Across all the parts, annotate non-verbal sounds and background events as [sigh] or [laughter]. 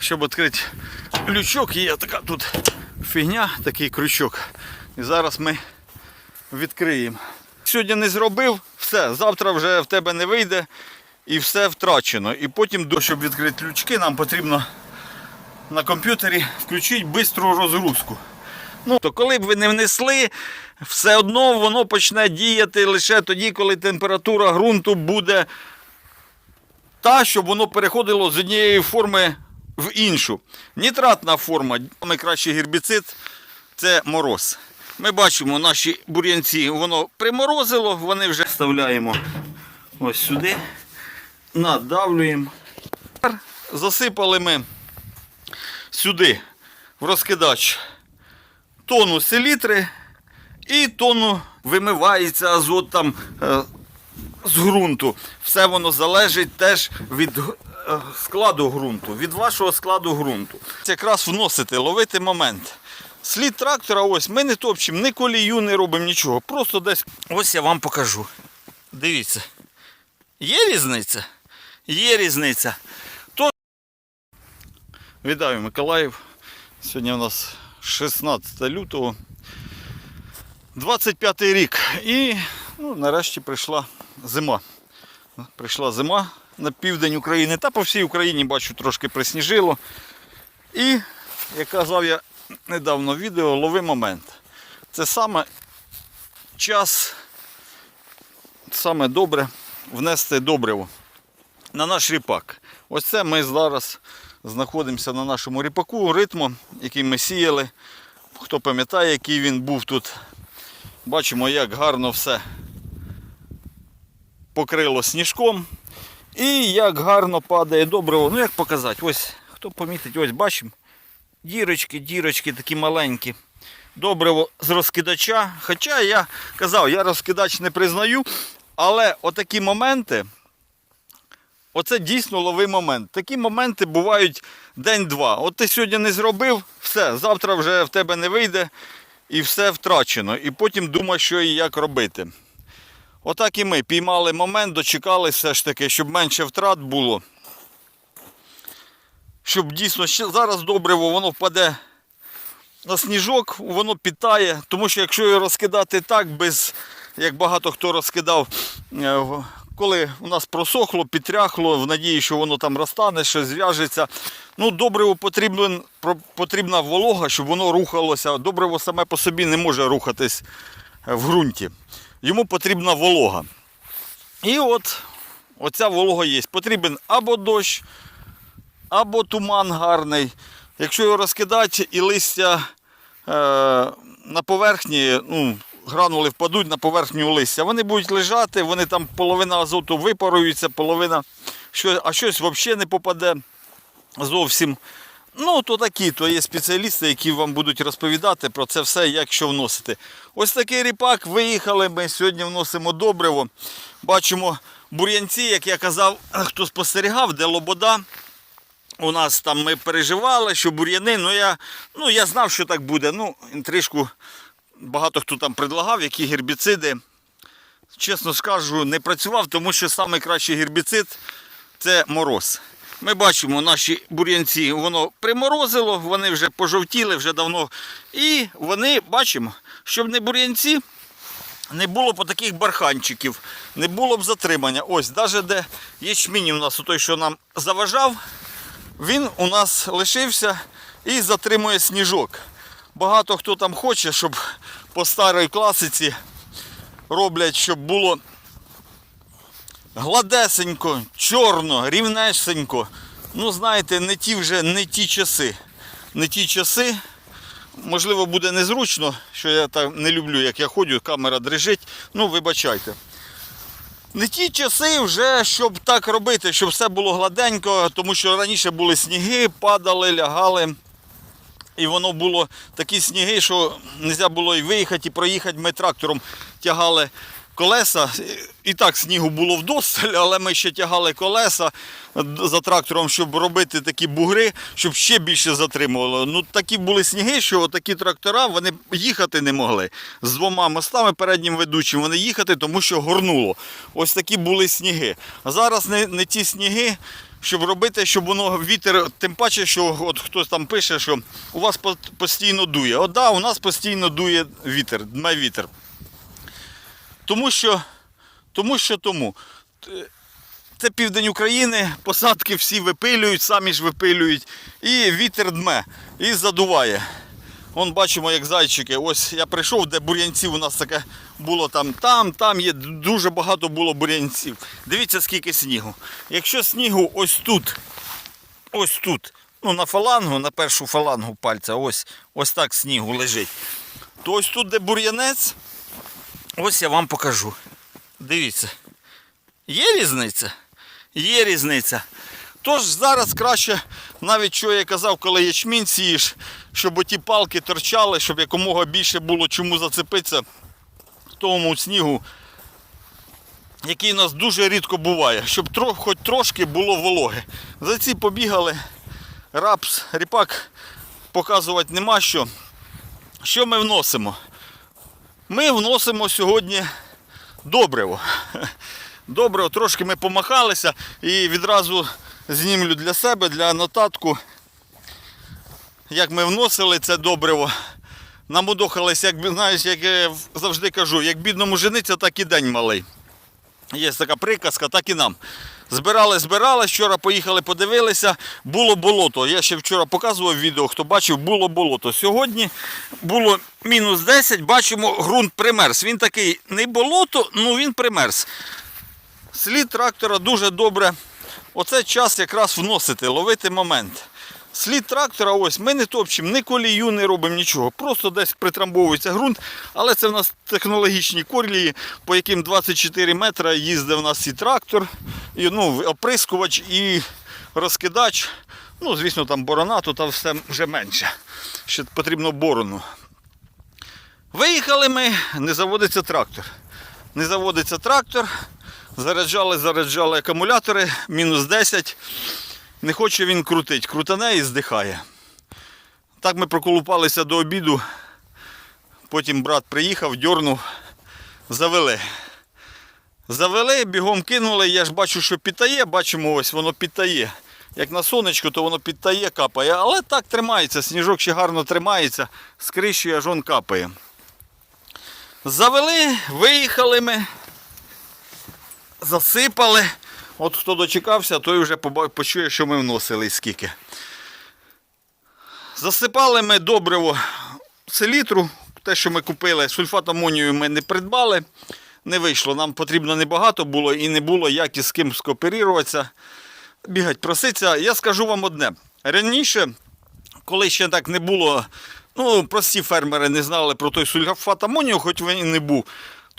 щоб відкрити лючок, є така тут фігня, такий крючок. І зараз ми відкриємо. Сьогодні не зробив, все, завтра вже в тебе не вийде і все втрачено. І потім, щоб відкрити лючки, нам потрібно на комп'ютері включити швидку розгрузку. Ну, то коли б ви не внесли, все одно воно почне діяти лише тоді, коли температура ґрунту буде та, щоб воно переходило з однієї форми в іншу. Нітратна форма, найкращий гербіцид це мороз. Ми бачимо наші бур'янці, воно приморозило, вони вже вставляємо ось сюди, надавлюємо. Засипали ми сюди в розкидач тонну селітри і тонну вимивається азот там е, з ґрунту. Все воно залежить теж від складу ґрунту, від вашого складу ґрунту. Якраз вносити, ловити момент. Слід трактора, ось ми не топчемо, ні колію не робимо нічого. Просто десь ось я вам покажу. Дивіться. Є різниця? Є різниця. То... Вітаю, Миколаїв. Сьогодні у нас 16 лютого. 25 рік. І ну, нарешті прийшла зима. Прийшла зима на південь України та по всій Україні бачу трошки присніжило. І, як казав я недавно в відео, лови момент. Це саме час, саме добре внести добриво на наш ріпак. Ось це ми зараз знаходимося на нашому ріпаку, ритму, який ми сіяли. Хто пам'ятає, який він був тут. Бачимо, як гарно все покрило сніжком. І як гарно падає добриво. Ну як показати? Ось, хто помітить, ось бачимо. Дірочки, дірочки такі маленькі. Добриво з розкидача. Хоча я казав, я розкидач не признаю, але отакі моменти. Оце дійсно ловий момент. Такі моменти бувають день-два. От ти сьогодні не зробив, все, завтра вже в тебе не вийде і все втрачено. І потім думаєш, що і як робити. Отак і ми піймали момент, дочекали все ж таки, щоб менше втрат було. Щоб дійсно зараз добриво воно впаде на сніжок, воно питає, тому що якщо його розкидати так, без, як багато хто розкидав, е, коли у нас просохло, підтряхло, в надії, що воно там розтане, що зв'яжеться. Ну, добриво потрібен, потрібна волога, щоб воно рухалося. Добриво саме по собі не може рухатись в ґрунті. Йому потрібна волога. І от оця волога є. Потрібен або дощ, або туман гарний. Якщо його розкидати і листя е, на поверхні, ну, гранули впадуть на поверхню листя, вони будуть лежати, вони там половина азоту випарується, половина, а щось взагалі не попаде зовсім. Ну, то такі, то є спеціалісти, які вам будуть розповідати про це все, як що вносити. Ось такий ріпак, виїхали, ми сьогодні вносимо добриво. Бачимо бур'янці, як я казав, хто спостерігав, де лобода. У нас там ми переживали, що бур'яни, ну я, ну я знав, що так буде. Ну, інтрижку багато хто там предлагав, які гербіциди. Чесно скажу, не працював, тому що найкращий гербіцид це мороз. Ми бачимо наші бур'янці, воно приморозило, вони вже пожовтіли вже давно. І вони бачимо, щоб не бур'янці, не було б таких барханчиків, не було б затримання. Ось, навіть де ячмінь у нас, той, що нам заважав, він у нас лишився і затримує сніжок. Багато хто там хоче, щоб по старій класиці роблять, щоб було гладесенько, чорно, рівнесенько. Ну, знаєте, не ті вже не ті часи. Не ті часи. Можливо, буде незручно, що я так не люблю, як я ходю, камера дрижить. Ну, вибачайте. Не ті часи вже, щоб так робити, щоб все було гладенько, тому що раніше були сніги, падали, лягали. І воно було такі сніги, що не можна було і виїхати, і проїхати. Ми трактором тягали колеса. І так снігу було вдосталь, але ми ще тягали колеса за трактором, щоб робити такі бугри, щоб ще більше затримувало. Ну такі були сніги, що такі трактора вони їхати не могли. З двома мостами переднім ведучим вони їхати, тому що горнуло. Ось такі були сніги. А зараз не, не ті сніги. щоб робити, щоб воно вітер, тим паче, що от хтось там пише, що у вас постійно дує. От да, у нас постійно дує вітер, дме вітер. Тому що, тому що тому. Це південь України, посадки всі випилюють, самі ж випилюють. І вітер дме, і задуває. Вон бачимо, як зайчики. Ось я прийшов, де бур'янців у нас таке було там, там, там є дуже багато було бур'янців. Дивіться, скільки снігу. Якщо снігу ось тут, ось тут, ну на фалангу, на першу фалангу пальця, ось, ось так снігу лежить. То ось тут, де бур'янець, ось я вам покажу. Дивіться. Є різниця? Є різниця. Тож зараз краще, навіть що я казав, коли ячмінь сієш, щоб оті палки торчали, щоб якомога більше було чому зацепитися в тому снігу, який у нас дуже рідко буває, щоб хоч трошки було вологи. За ці побігали, рапс, ріпак показувати нема що. Що ми вносимо? Ми вносимо сьогодні добриво. Добре, трошки ми помахалися і відразу знімлю для себе, для нотатку, як ми вносили це добриво. Намудохались, як знаєш, як я завжди кажу, як бідному жениться, так і день малий. Є така приказка, так і нам. Збирали, збирали, вчора поїхали, подивилися, було болото. Я ще вчора показував відео, хто бачив, було болото. Сьогодні було мінус 10, бачимо, ґрунт примерз. Він такий не болото, ну він примерз. Слід трактора дуже добре. Оце час якраз вносити, ловити момент. Слід трактора, ось ми не топчемо, ні колію не робимо нічого. Просто десь притрамбовується ґрунт, але це в нас технологічні колії, по яким 24 метри їздить в нас і трактор, і ну, оприскувач, і розкидач. Ну, звісно, там борона, тут все вже менше. Ще потрібно борону. Виїхали ми, не заводиться трактор. Не заводиться трактор. Заряджали, заряджали акумулятори, мінус 10. Не хоче він крутить. Крутане і здихає. Так ми проколупалися до обіду. Потім брат приїхав, дьорнув, завели. Завели, бігом кинули. Я ж бачу, що підтає, бачимо, ось воно підтає. Як на сонечку, то воно підтає, капає. Але так тримається, сніжок ще гарно тримається, з криші аж он капає. Завели, виїхали ми засипали. От хто дочекався, той вже почує, що ми вносили і скільки. Засипали ми добриво селітру, те, що ми купили, сульфат амонію ми не придбали. Не вийшло. Нам потрібно небагато було і не було як і з ким скооперуватися. Бігать, проситься. Я скажу вам одне. Раніше, коли ще так не було, ну, прості фермери не знали про той сульфат амонію, хоч він і не був,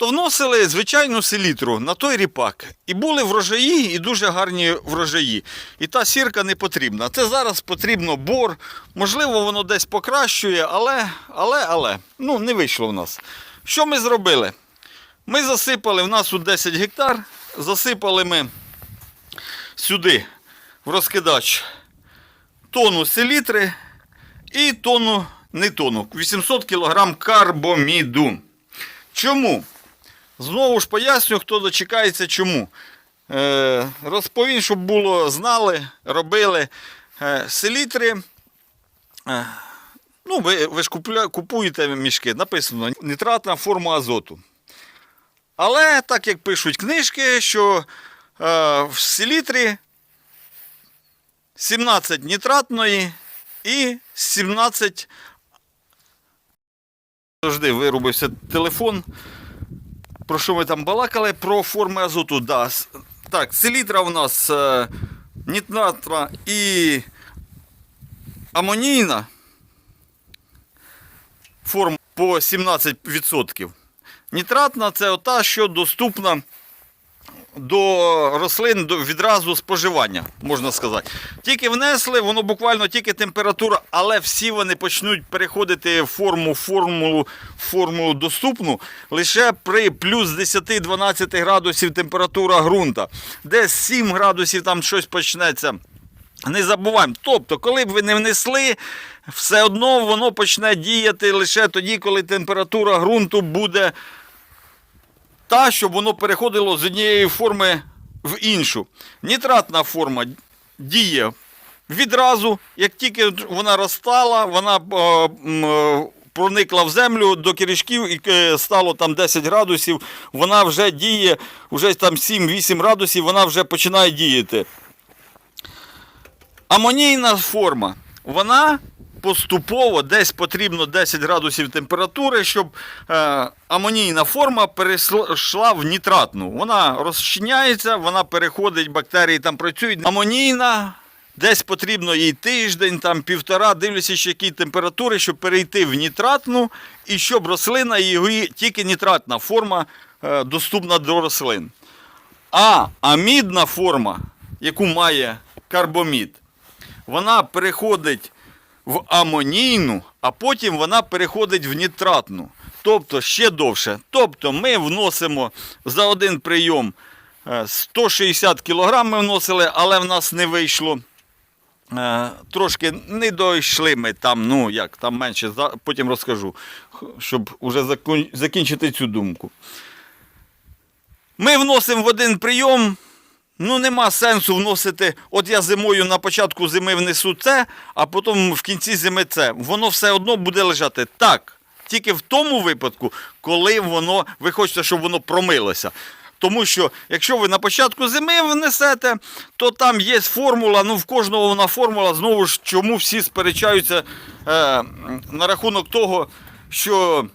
то вносили звичайну селітру на той ріпак. І були врожаї, і дуже гарні врожаї. І та сірка не потрібна. Це зараз потрібно бор. Можливо, воно десь покращує, але, але, але, ну, не вийшло в нас. Що ми зробили? Ми засипали, в нас тут 10 гектар, засипали ми сюди, в розкидач, тонну селітри і тонну, не тонну, 800 кг карбоміду. Чому? Знову ж поясню, хто дочекається чому. Е, розповім, щоб було, знали, робили е, селітри. Е, ну, ви, ви ж купля, купуєте мішки, написано нітратна форма азоту. Але так як пишуть книжки, що е, в селітрі 17 нітратної і 17. Завжди вирубився телефон. Про що ми там балакали? Про форми азоту. Да. Так, селітра у нас е, нітратна і амонійна. Форма по 17%. Нітратна це та, що доступна до рослин до відразу споживання, можна сказати. Тільки внесли, воно буквально тільки температура, але всі вони почнуть переходити в форму, формулу, формулу доступну лише при плюс 10-12 градусів температура ґрунта. Десь 7 градусів там щось почнеться. Не забуваємо. Тобто, коли б ви не внесли, все одно воно почне діяти лише тоді, коли температура ґрунту буде та, щоб воно переходило з однієї форми в іншу. Нітратна форма діє відразу, як тільки вона розстала, вона е, е, проникла в землю до кирішків і е, стало там 10 градусів, вона вже діє, вже там 7-8 градусів, вона вже починає діяти. Амонійна форма, вона поступово десь потрібно 10 градусів температури, щоб е, амонійна форма перейшла в нітратну. Вона розчиняється, вона переходить, бактерії там працюють. Амонійна десь потрібно їй тиждень, там півтора, дивлячись, які температури, щоб перейти в нітратну і щоб рослина її тільки нітратна форма е, доступна до рослин. А амідна форма, яку має карбомід, вона переходить в амонійну, а потім вона переходить в нітратну. Тобто ще довше. Тобто ми вносимо за один прийом е, 160 кг ми вносили, але в нас не вийшло. Е, Трошки не дійшли ми там, ну як, там менше, потім розкажу, щоб уже закінчити цю думку. Ми вносимо в один прийом. Ну, нема сенсу вносити. От я зимою на початку зими внесу це, а потім в кінці зими це. Воно все одно буде лежати. Так. Тільки в тому випадку, коли воно, ви хочете, щоб воно промилося. Тому що якщо ви на початку зими внесете, то там є формула, ну в кожного вона формула, знову ж чому всі сперечаються е, на рахунок того, що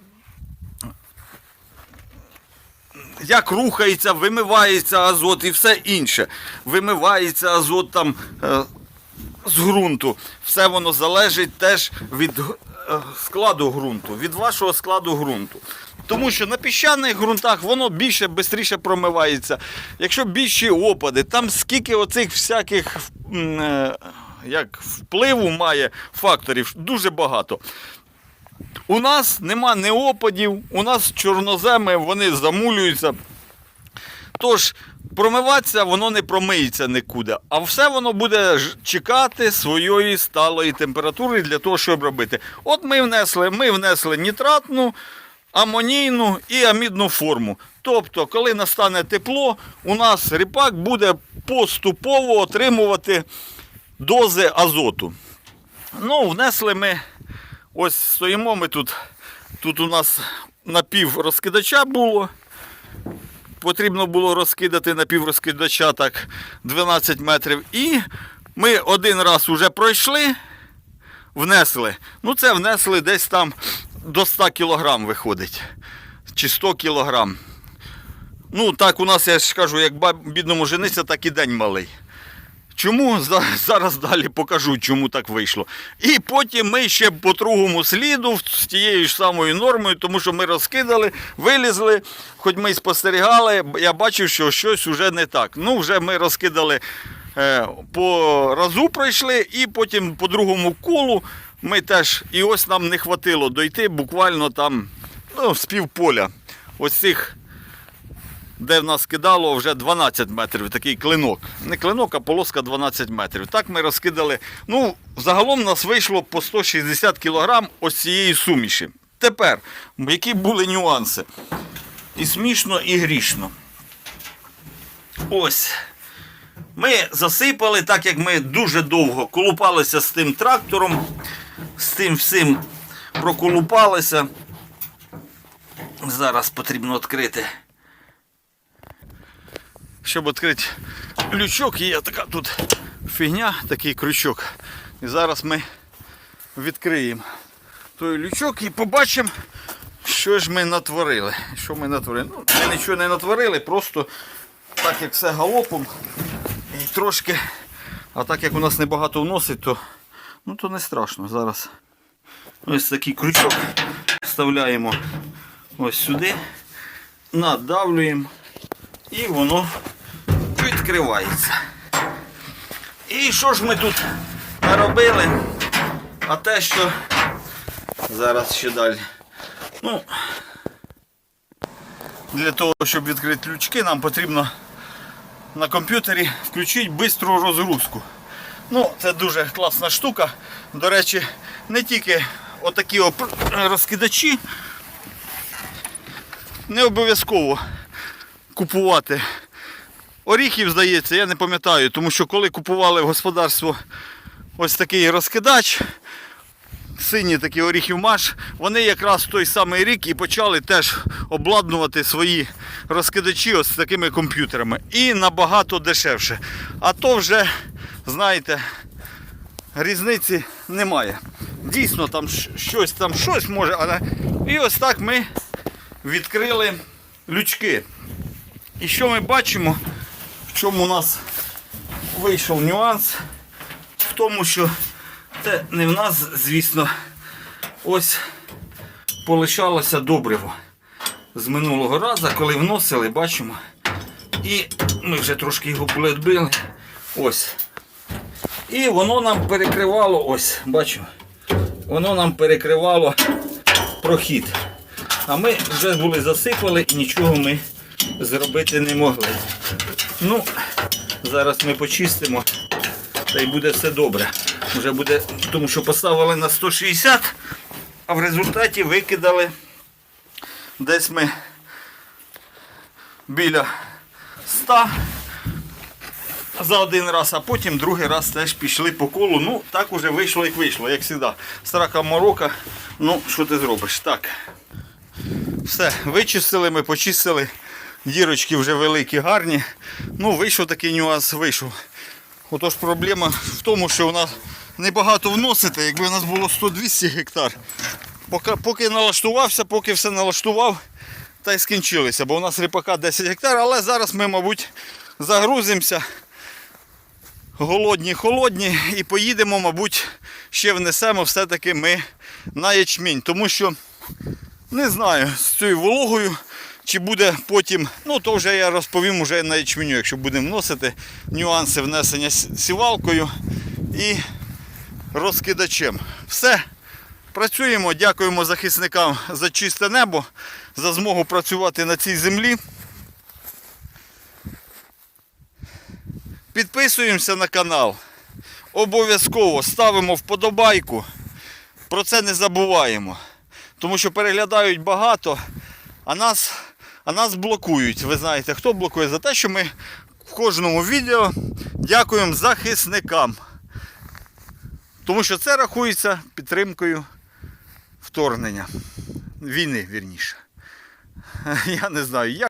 як рухається, вимивається азот і все інше. Вимивається азот там е, з ґрунту. Все воно залежить теж від е, складу ґрунту, від вашого складу ґрунту. Тому що на піщаних ґрунтах воно більше, швидше промивається. Якщо більші опади, там скільки оцих всяких е, як, впливу має факторів, дуже багато. У нас нема ні опадів, у нас чорноземи вони замулюються. Тож, промиватися воно не промиється нікуди, а все воно буде чекати своєї сталої температури для того, щоб робити. От ми внесли, ми внесли нітратну, амонійну і амідну форму. Тобто, коли настане тепло, у нас ріпак буде поступово отримувати дози азоту. Ну, внесли ми Ось стоїмо ми тут. Тут у нас напів розкидача було. Потрібно було розкидати напів розкидача так 12 метрів. І ми один раз вже пройшли, внесли. Ну, це внесли десь там до 100 кілограм виходить. Чи 100 кілограм. Ну, так у нас, я ж кажу, як бідному жениться, так і день малий. Чому? Зараз далі покажу, чому так вийшло. І потім ми ще по другому сліду з тією ж самою нормою, тому що ми розкидали, вилізли, хоч ми й спостерігали, я бачив, що щось вже не так. Ну, вже ми розкидали е, по разу пройшли, і потім по другому колу ми теж, і ось нам не хватило дойти буквально там ну, з півполя. Ось цих де в нас кидало вже 12 метрів, такий клинок. Не клинок, а полоска 12 метрів. Так ми розкидали. Ну, загалом нас вийшло по 160 кг ось цієї суміші. Тепер, які були нюанси? І смішно, і грішно. Ось. Ми засипали, так як ми дуже довго колупалися з тим трактором, з тим всім проколупалися. Зараз потрібно відкрити щоб відкрити лючок, є така тут фігня, такий крючок. І зараз ми відкриємо той лючок і побачимо, що ж ми натворили. Що ми натворили? Ну, ми нічого не натворили, просто так як все галопом і трошки, а так як у нас небагато вносить, то, ну, то не страшно. Зараз ось такий крючок вставляємо ось сюди, надавлюємо і воно відкривається. І що ж ми тут наробили? А те, що зараз ще далі. Ну, для того, щоб відкрити лючки, нам потрібно на комп'ютері включити швидку розгрузку. Ну, це дуже класна штука. До речі, не тільки отакі розкидачі, не обов'язково купувати оріхів, здається, я не пам'ятаю, тому що коли купували в господарство ось такий розкидач, синій такий оріхів маш, вони якраз в той самий рік і почали теж обладнувати свої розкидачі ось такими комп'ютерами. І набагато дешевше. А то вже, знаєте, різниці немає. Дійсно, там щось там щось може, але. І ось так ми відкрили лючки. І що ми бачимо, в чому у нас вийшов нюанс? В тому, що це не в нас, звісно, ось полишалося добриво з минулого разу, коли вносили, бачимо. І ми вже трошки його відбили. Ось. І воно нам перекривало, ось, бачу, воно нам перекривало прохід. А ми вже були засипали і нічого ми зробити не могли. Ну, зараз ми почистимо, та й буде все добре. Вже буде, тому що поставили на 160, а в результаті викидали десь ми біля 100 за один раз, а потім другий раз теж пішли по колу. Ну, так уже вийшло, як вийшло, як завжди. Стара морока. Ну, що ти зробиш? Так. Все, вичистили, ми почистили. Дірочки вже великі, гарні. Ну, вийшов такий нюанс, вийшов. Отож проблема в тому, що у нас небагато вносити, якби у нас було 100-200 гектар. Поки, поки налаштувався, поки все налаштував, та й скінчилися, бо у нас ріпака 10 гектар, але зараз ми, мабуть, загрузимося. Голодні, холодні і поїдемо, мабуть, ще внесемо все-таки ми на ячмінь. Тому що не знаю, з цією вологою, чи буде потім, ну то вже я розповім уже на ячменю, якщо будемо вносити нюанси внесення сівалкою і розкидачем. Все. Працюємо, дякуємо захисникам за чисте небо, за змогу працювати на цій землі. Підписуємося на канал. Обов'язково ставимо вподобайку. Про це не забуваємо. Тому що переглядають багато, а нас, а нас блокують. Ви знаєте, хто блокує? За те, що ми в кожному відео дякуємо захисникам. Тому що це рахується підтримкою вторгнення. Війни, вірніше. [laughs] Я не знаю, як.